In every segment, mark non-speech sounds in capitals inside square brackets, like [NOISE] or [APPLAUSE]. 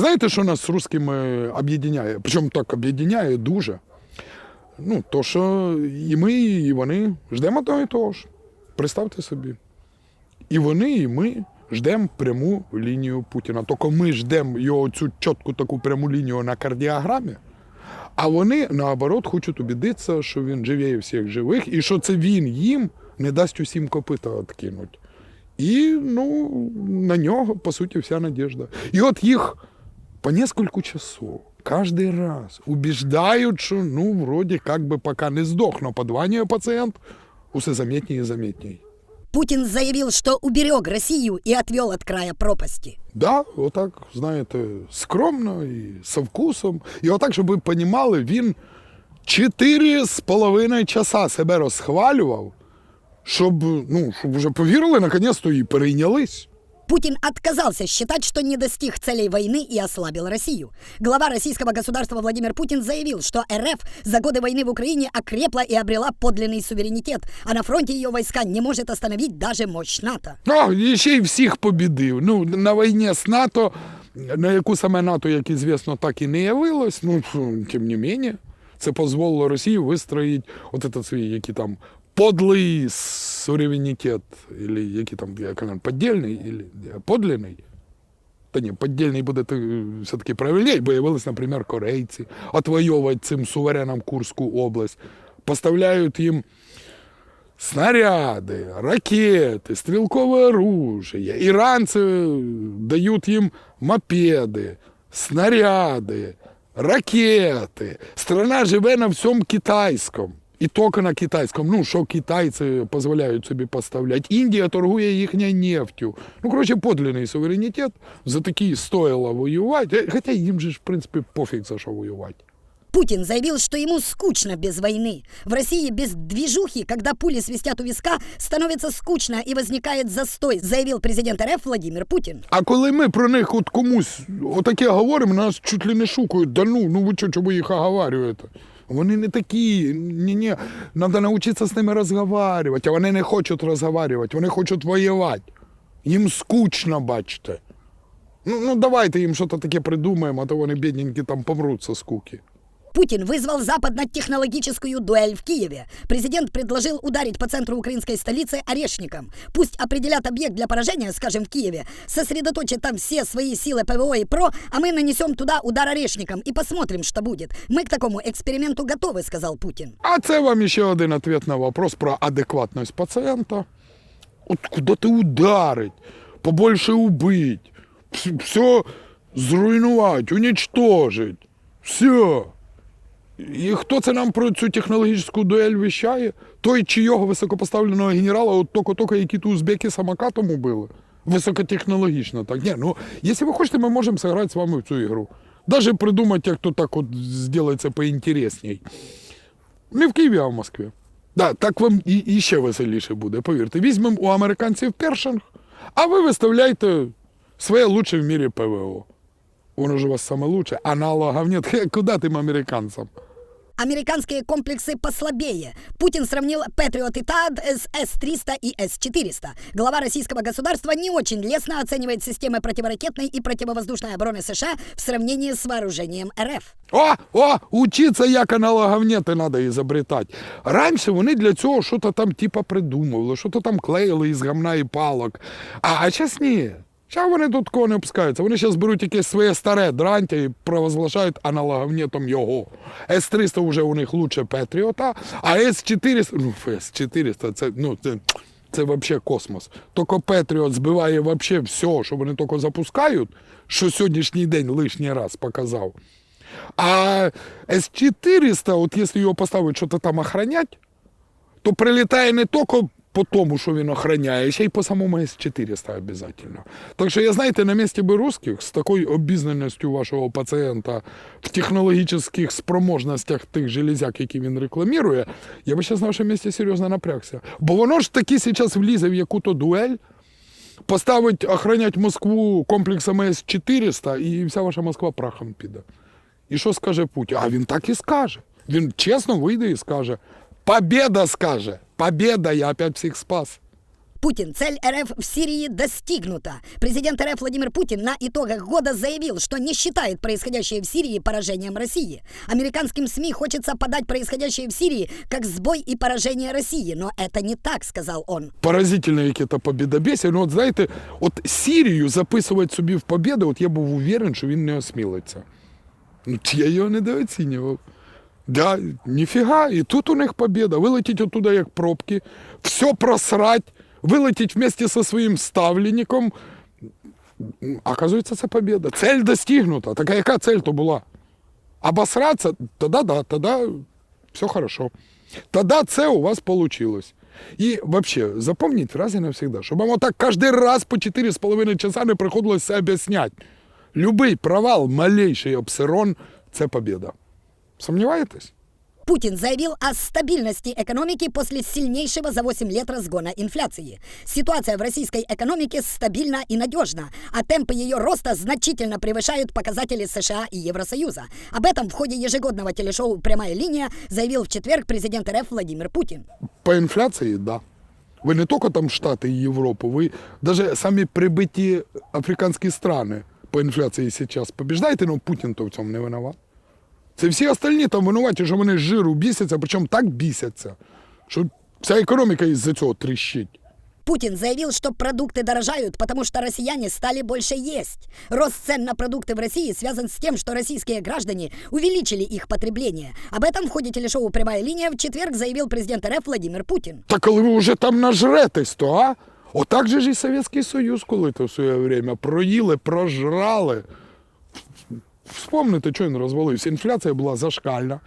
Знаєте, що нас з русскими об'єднає? Причому так об'єднає дуже. Ну, то, що і ми, і вони ждемо того і того ж. Представте собі. І вони, і ми ждемо пряму лінію Путіна. Тільки ми ждемо його цю чітку таку пряму лінію на кардіограмі, а вони, наоборот, хочуть убідитися, що він живіє всіх живих, і що це він їм не дасть усім копита відкинуть. І ну, на нього, по суті, вся надіжда. І от їх по несколько часов каждый раз убеждают, что, ну, вроде как бы пока не сдох, но подвание пациент усе заметнее и заметней. Путин заявил, что уберег Россию и отвел от края пропасти. Да, отак, знаєте, скромно і со вкусом. І отак, щоб ви понімали, він чотири з половиною часа себе розхвалював, щоб, ну, щоб вже повірили, наконець-то і перейнялись. Путин отказался считать, что не достиг целей войны и ослабил Россию. Глава российского государства Владимир Путин заявил, что РФ за годы войны в Украине окрепла и обрела подлинный суверенитет, а на фронте ее войска не может остановить даже мощь НАТО. Ну, і ще й всіх побідив. Ну, на війні з НАТО, на яку саме НАТО, як известно, так і не явилось, ну, тим не менее, це дозволило Росії вистроїть от этот свій, який там подлий суверенітет, или який там, як він, поддельний, или подлинний. Та ні, поддельний буде ти, все-таки правильніше, бо явились, наприклад, корейці, отвоювати цим суверенам Курську область, поставляють їм снаряди, ракети, стрілкове оружие. Іранці дають їм мопеди, снаряди, ракети. Страна живе на всьому китайському. І тільки на китайському. Ну, що китайці дозволяють собі поставляти. Індія торгує їхньою нефтю. Ну, коротше, подлинний суверенітет. За такий стоїло воювати. Хоча їм же в принципі, пофіг за що воювати. Путин заявил, что ему скучно без войны. В России без движухи, когда пули свистят у виска, становится скучно и возникает застой, заявил президент РФ Владимир Путин. А коли ми про них от комусь отаке говоримо, нас чуть ли не шукають. Да ну, ну ви що, чого їх оговарюєте? Вони не такі. Ні, ні. Треба навчитися з ними розговорювати, а вони не хочуть розговорювати, вони хочуть воювати. Їм скучно, бачите. Ну, ну давайте їм щось таке придумаємо, а то вони бідненькі там помруть скуки. Путин вызвал западно-технологическую дуэль в Киеве. Президент предложил ударить по центру украинской столицы орешником. Пусть определят объект для поражения, скажем, в Киеве, сосредоточат там все свои силы ПВО и ПРО, а мы нанесем туда удар орешником и посмотрим, что будет. Мы к такому эксперименту готовы, сказал Путин. А це вам ще один ответ на вопрос про адекватність пацієнта. От куди ти ударить, побольше убить, все зруйнувати, уничтожить. Все. І хто це нам про цю технологічну дуель віщає? Той, чийого високопоставленого генерала, от токо-токо, які тут узбеки самокатом убили. Високотехнологічно так. Ні, ну, якщо ви хочете, ми можемо зіграти з вами в цю ігру. Даже придумати, як то так от зробити це поінтересній. Не в Києві, а в Москві. Да, так вам і, і ще веселіше буде, повірте. Візьмемо у американців першинг, а ви виставляйте своє лучше в мірі ПВО. Воно ж у вас саме лучше, аналогов нет. [LAUGHS] Куда тим американцям? Американские комплексы послабее. Путин сравнил Патриот и ТАД с С-300 и С-400. Глава российского государства не очень лестно оценивает системы противоракетной и противовоздушной обороны США в сравнении с вооружением РФ. О, о, учиться, як аналоговнети треба ізобретати. Раніше вони для цього щось там типа придумували, щось там клеїли із гамна і палок. А, а зараз ні. Зараз вони тут такого не опускаються. Вони зараз беруть якесь своє старе дрантя і провозглашають аналоговнетом його. С-300 вже у них лучше Петріота, а С-400, ну, С-400, це, ну, це, це взагалі космос. Тільки Петріот збиває взагалі все, що вони тільки запускають, що сьогоднішній день лишній раз показав. А С-400, от якщо його поставити щось там охранять, то прилітає не тільки по тому, що він охороняє, ще й по самому С-400 обов'язково. Так що я, знаєте, на місці би русських з такою обізнаністю вашого пацієнта в технологічних спроможностях тих железяк, які він рекламує, я би зараз на вашому місці серйозно напрягся. Бо воно ж таки зараз влізе в яку-то дуель, поставить охранять Москву комплексами С-400, і вся ваша Москва прахом піде. І що скаже Путін? А він так і скаже. Він чесно вийде і скаже: Побєда скаже! Побєда, я опять всіх спас. Путин, цель РФ в Сирии достигнута. Президент РФ Владимир Путин на итогах года заявил, что не считает происходящее в Сирии поражением России. Американским СМИ хочется подать происходящее в Сирии как сбой и поражение России, но это не так, сказал он. Поразительно, яке то побідобєсі. Ну, от знаєте, от Сірію записувати собі в побіду, от я був уверен, що він не осмілиться. Ну, т- я його недооцінював. Да, ніфіга, і тут у них побіда. Вилетіть оттуда, як пробки, все просрать, вилетіть вместе со своїм ставленником. Оказується, це побіда. Цель достигнута. Так а яка цель то була? Обосраться? Тогда да, тогда все хорошо. Тогда це у вас получилось. І вообще, запомніть раз і навсегда, щоб вам отак кожен раз по 4,5 часа не приходилось все об'яснять. Любий провал, малейший обсерон – це побіда. Сомневаетесь? Путин заявил о стабильности экономики после сильнейшего за 8 лет разгона инфляции. Ситуация в российской экономике стабильна и надежна, а темпы ее роста значительно превышают показатели США и Евросоюза. Об этом в ходе ежегодного телешоу «Прямая линия» заявил в четверг президент РФ Владимир Путин. По інфляції, да. Ви не тільки там Штати і Європу, ви навіть самі прибиті африканські страни по інфляції зараз побіждаєте, але Путін то в цьому не винуват. Це всі остальні там винуваті, що вони з жиру бісяться, причому так бісяться, що вся економіка із-за цього тріщить. Путин заявил, что продукты дорожают, потому что россияне стали больше есть. Рост цен на продукты в России связан с тем, что российские граждане увеличили их потребление. Об этом в ходе телешоу «Прямая линия» в четверг заявил президент РФ Владимир Путин. Та коли ви вже там нажретесь, то а? Отак же ж і Совєтський Союз, коли то в своє время проїли, прожрали. Вспомните, що він розвалився. Інфляція була зашкальна.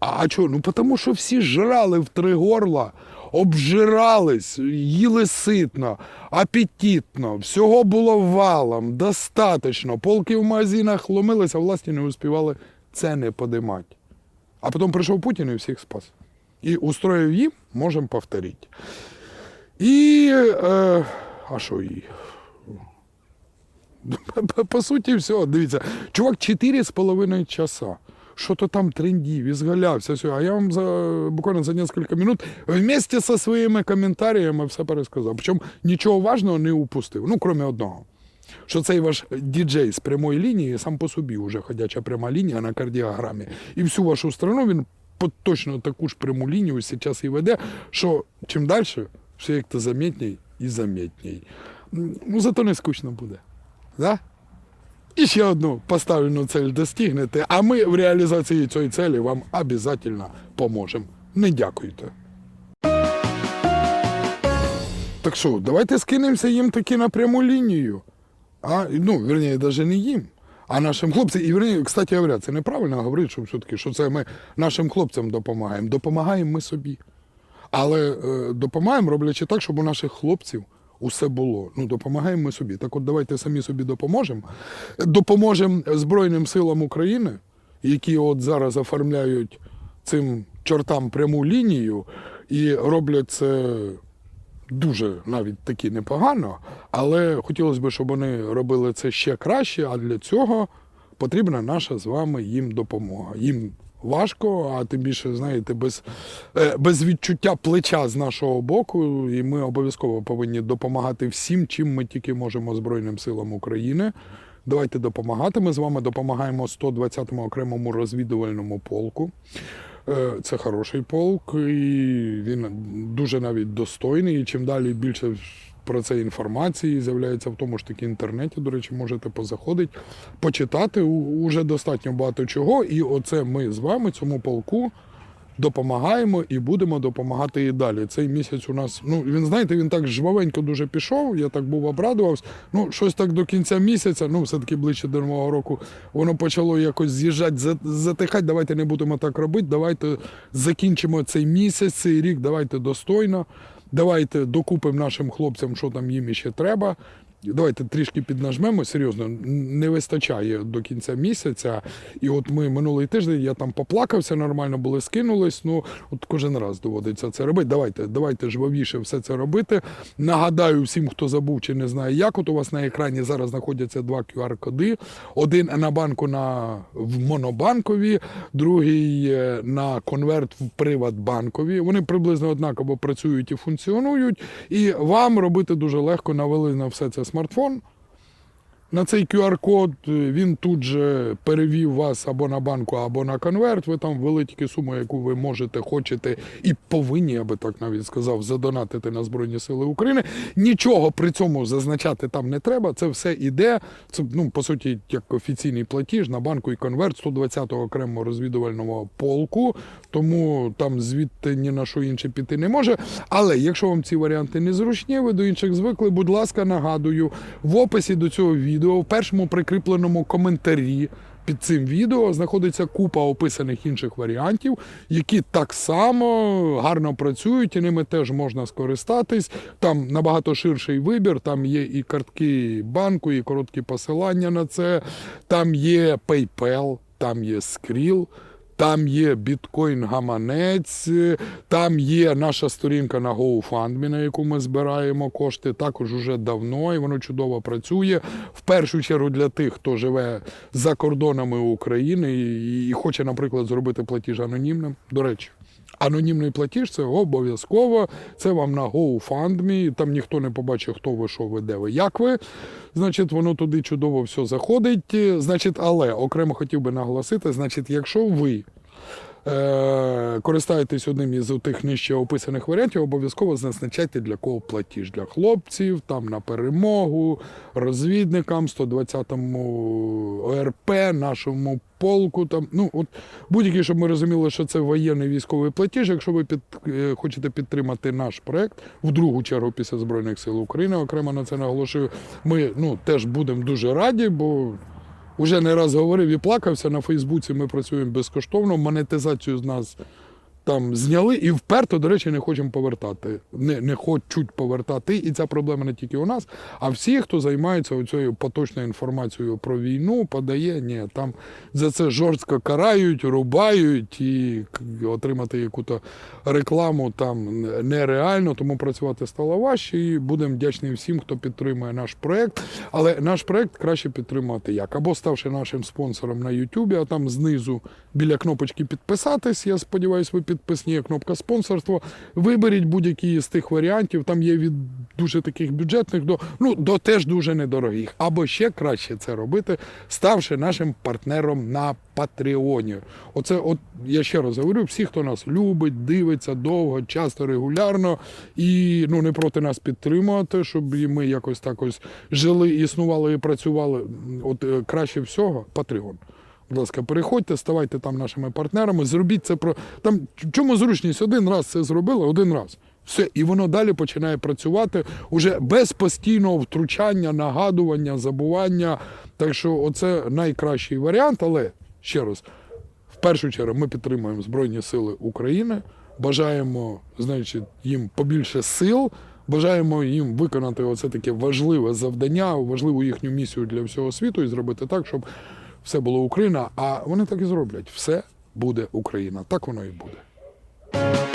А, чого? Ну тому що всі жрали в три горла, обжирались, їли ситно, апетитно, всього було валом, достаточно. Полки в магазинах ломилися, а власні не успівали ціни подимати. А потім прийшов Путін і всіх спас. І устроїв їм, можемо повторити. І. Е, а що і? По- суті, все, дивіться, чувак 4,5 часа. Що то там трендів, ізгалявся, все. А я вам за буквально за кілька минут вместе со своїми коментарями все пересказав. Причому нічого важного не упустив. Ну, крім одного. Що цей ваш діджей з прямої лінії сам по собі вже ходяча пряма лінія на кардіограмі. І всю вашу страну він по точно таку ж пряму лінію зараз і веде, що чим далі, все як то замітній і замітній. Ну, зато не скучно буде. Да? І ще одну поставлену цель достигнете, а ми в реалізації цієї цілі вам обов'язково поможемо. Не дякуйте. Так що, давайте скинемося їм таки на пряму лінію. А, ну, верніше, навіть не їм, а нашим хлопцям. І верніше, кстати говоря, це неправильно говорити, що все-таки, що це ми нашим хлопцям допомагаємо. Допомагаємо ми собі. Але е, допомагаємо, роблячи так, щоб у наших хлопців усе було. Ну, допомагаємо ми собі. Так от давайте самі собі допоможемо. Допоможемо Збройним силам України, які от зараз оформляють цим чортам пряму лінію і роблять це дуже навіть таки непогано, але хотілося б, щоб вони робили це ще краще, а для цього потрібна наша з вами їм допомога. Їм важко, а тим більше, знаєте, без, е, без відчуття плеча з нашого боку, і ми обов'язково повинні допомагати всім, чим ми тільки можемо Збройним силам України. Давайте допомагати. Ми з вами допомагаємо 120-му окремому розвідувальному полку. Е, Це хороший полк, і він дуже навіть достойний. І чим далі більше про це інформації з'являється в тому ж таки інтернеті. До речі, можете позаходити, почитати уже достатньо багато чого. І оце ми з вами цьому полку допомагаємо і будемо допомагати і далі. Цей місяць у нас, ну він знаєте, він так жвавенько дуже пішов. Я так був обрадувався. Ну, щось так до кінця місяця, ну все-таки ближче до нового року, воно почало якось з'їжджати, за- затихати. Давайте не будемо так робити. Давайте закінчимо цей місяць, цей рік. Давайте достойно. Давайте докупимо нашим хлопцям, що там їм іще треба. Давайте трішки піднажмемо. Серйозно, не вистачає до кінця місяця. І от ми минулий тиждень я там поплакався, нормально були скинулись. Ну от кожен раз доводиться це робити. Давайте, давайте жвавіше все це робити. Нагадаю всім, хто забув чи не знає, як от у вас на екрані зараз знаходяться два QR-коди. Один на банку на в монобанкові, другий е, на конверт в Приватбанкові. Вони приблизно однаково працюють і функціонують. І вам робити дуже легко навели на все це смартфон. На цей QR-код е, він тут же перевів вас або на банку, або на конверт. Ви там ввели тільки суму, яку ви можете, хочете і повинні, я би так навіть сказав, задонатити на Збройні Сили України. Нічого при цьому зазначати там не треба. Це все іде. Це ну по суті як офіційний платіж на банку і конверт 120-го окремого розвідувального полку. Тому там звідти ні на що інше піти не може. Але якщо вам ці варіанти не зручні, ви до інших звикли, будь ласка, нагадую, в описі до цього відео, в першому прикріпленому коментарі. Під цим відео знаходиться купа описаних інших варіантів, які так само гарно працюють, і ними теж можна скористатись. Там набагато ширший вибір, там є і картки банку, і короткі посилання на це, там є PayPal, там є Skrill. Там є біткоін гаманець, там є наша сторінка на GoFundMe, на яку ми збираємо кошти. Також уже давно, і воно чудово працює. В першу чергу для тих, хто живе за кордонами України і хоче, наприклад, зробити платіж анонімним. До речі. Анонімний платіж це обов'язково. Це вам на GoFundMe. Там ніхто не побачить, хто ви, що ви, де ви, як ви. Значить, воно туди чудово все заходить. Значить, але окремо хотів би наголосити, значить, якщо ви користаєтесь одним із тих нижче описаних варіантів, обов'язково зазначайте для кого платіж. Для хлопців, там на перемогу, розвідникам, 120-му ОРП, нашому полку. Там, ну, от, будь-який, щоб ми розуміли, що це воєнний військовий платіж. Якщо ви під, е, хочете підтримати наш проект в другу чергу після Збройних сил України, окремо на це наголошую, ми ну, теж будемо дуже раді, бо Уже не раз говорив і плакався на Фейсбуці. Ми працюємо безкоштовно. Монетизацію з нас там зняли і вперто, до речі, не хочемо повертати. Не, не хочуть повертати. І ця проблема не тільки у нас, а всі, хто займається цією поточною інформацією про війну, подає, ні, там за це жорстко карають, рубають і отримати яку-то рекламу там нереально, тому працювати стало важче. І будемо вдячні всім, хто підтримує наш проект. Але наш проект краще підтримати як? Або ставши нашим спонсором на Ютубі, а там знизу біля кнопочки підписатись. Я сподіваюся, ви підписні є кнопка спонсорство. Виберіть будь-який з тих варіантів. Там є від дуже таких бюджетних до ну до теж дуже недорогих. Або ще краще це робити, ставши нашим партнером на Патреоні. Оце, от я ще раз говорю, всі, хто нас любить, дивиться довго, часто, регулярно і ну не проти нас підтримувати, щоб і ми якось так ось жили, існували і працювали. От е, краще всього Patreon. Будь ласка, переходьте, ставайте там нашими партнерами, зробіть це про там в чому зручність? Один раз це зробили, один раз. Все, і воно далі починає працювати уже без постійного втручання, нагадування, забування. Так що оце найкращий варіант, але ще раз, в першу чергу ми підтримуємо Збройні Сили України, бажаємо, значить, їм побільше сил. Бажаємо їм виконати оце таке важливе завдання, важливу їхню місію для всього світу і зробити так, щоб все було Україна, а вони так і зроблять. Все буде Україна. Так воно і буде.